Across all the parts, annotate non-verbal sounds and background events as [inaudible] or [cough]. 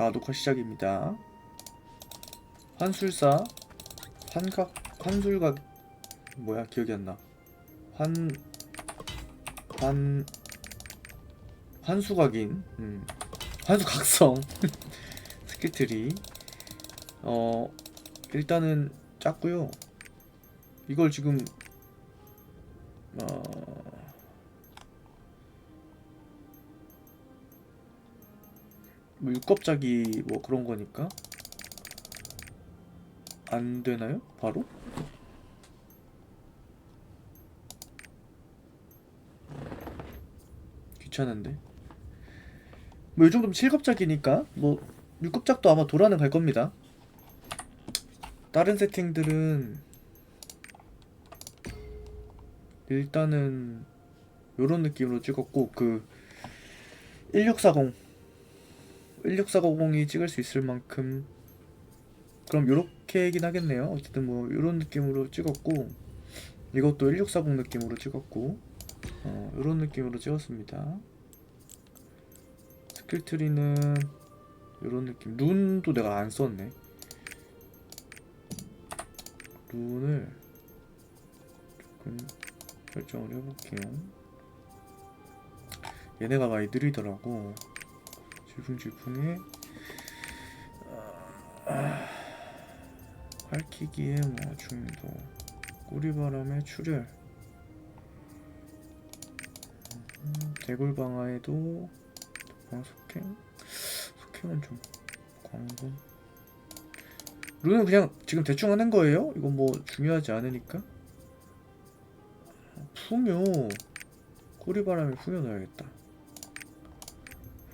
아 녹화 시작입니다. 환술사 환각 환술각 뭐야 기억이 안 나. 환 환 환수각인 음. 환수각성 [laughs] 스킬트리 어 일단은 짰고요. 이걸 지금 어 뭐 육겁작이 뭐 그런 거니까 안 되나요? 바로? 귀찮은데 뭐 이 정도면 7급작이니까 뭐 6급작도 아마 도라는 갈 겁니다 다른 세팅들은 일단은 요런 느낌으로 찍었고 그 1640 1640이 찍을 수 있을 만큼 그럼 요렇게긴 하겠네요. 어쨌든 뭐 요런 느낌으로 찍었고 이것도 1640 느낌으로 찍었고 어 요런 느낌으로 찍었습니다. 스킬 트리는 요런 느낌. 룬도 내가 안 썼네. 룬을 조금 설정을 해볼게요. 얘네가 많이 느리더라고 질풍질풍에 아, 활키기에 뭐 중도 꼬리바람에 출혈. 음, 대굴방아에도 아, 속행? 속행은 좀 광분 룬은 그냥 지금 대충 하는 거예요? 이건 뭐 중요하지 않으니까? 풍요. 꼬리바람에 풍요 넣어야겠다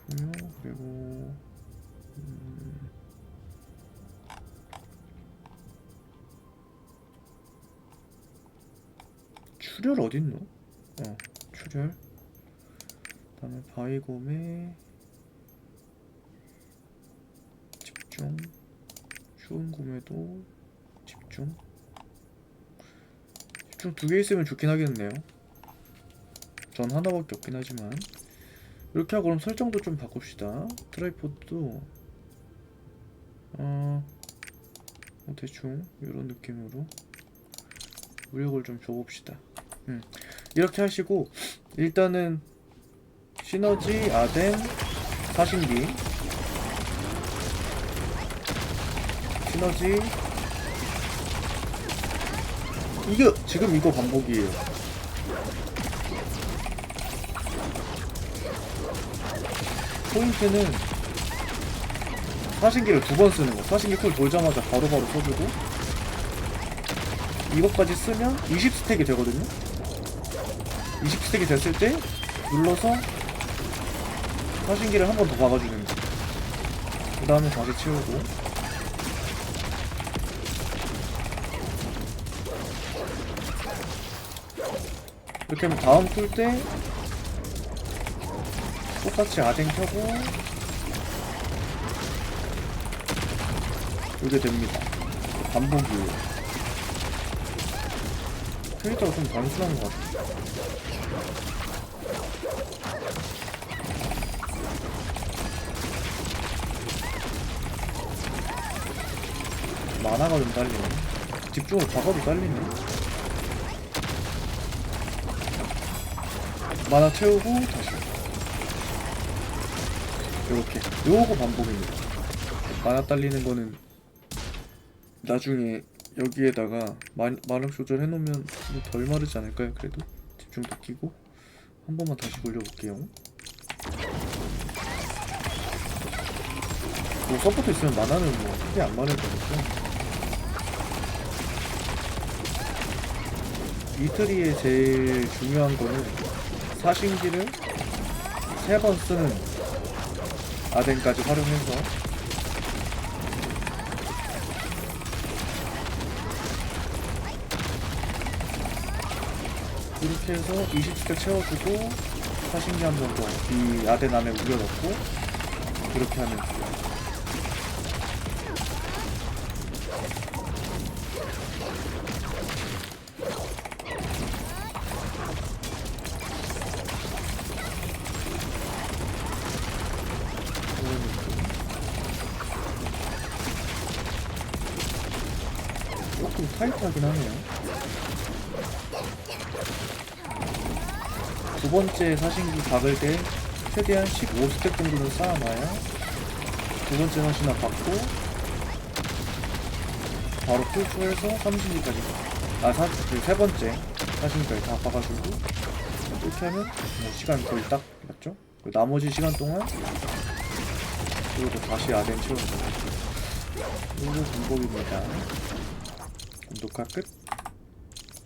풍요. 그리고 음, 출혈 어딨노? 어 출혈. 그다음에 바이곰에 집중. 추운 곰에도 집중. 집중 두 개 있으면 좋긴 하겠네요. 전 하나밖에 없긴 하지만 이렇게 하고 그럼 설정도 좀 바꿉시다. 트라이포드도. 어, 뭐 대충 이런 느낌으로 무력을 좀 줘봅시다. 음. 이렇게 하시고 일단은 시너지 아덴 사신기. 시너지. 이거 지금 이거 반복이에요 포인트는 사신기를 두 번 쓰는 거 사신기 쿨 돌자마자 바로바로 써주고 이것까지 쓰면 20스택이 되거든요 20스택이 됐을 때 눌러서 사신기를 한 번 더 박아주는 거. 그 다음에 다시 채우고. 이렇게 하면 다음 뚫때 똑같이 아덴 켜고 이게 됩니다. 반복이에요. 캐릭터가 좀 단순한 것 같아. 만화가 좀 딸리네. 집중을 박아도 딸리네. 만화 채우고 다시. 요렇게. 요거 반복입니다. 만화 딸리는 거는 나중에 여기에다가 마, 마력 조절 해놓으면 뭐덜 마르지 않을까요? 그래도 집중도 끼고 한 번만 다시 돌려볼게요. 뭐 서포트 있으면 만화는 뭐 크게 안 마를 거니까. 이트리의 제일 중요한 거는 사신기를 세 번 쓰는 아덴까지 활용해서. 이렇게 해서 20스택 채워주고 사신기 한번더이 아덴 안에 우려넣고 이렇게 하면 그런 타이트하긴 하네요. 두 번째 사신기 박을 때 최대한 15스택 정도는 쌓아놔야 두 번째 사신화 받고 바로 풀출해서 3신기까지 아, 사, 그세 번째 사신기까지 다 봐가지고 이렇게 하면 뭐 시간 거의 딱 맞죠? 그 나머지 시간 동안 그리고 다시 아덴 채우는 거죠. 이거 방법입니다. 녹화 끝.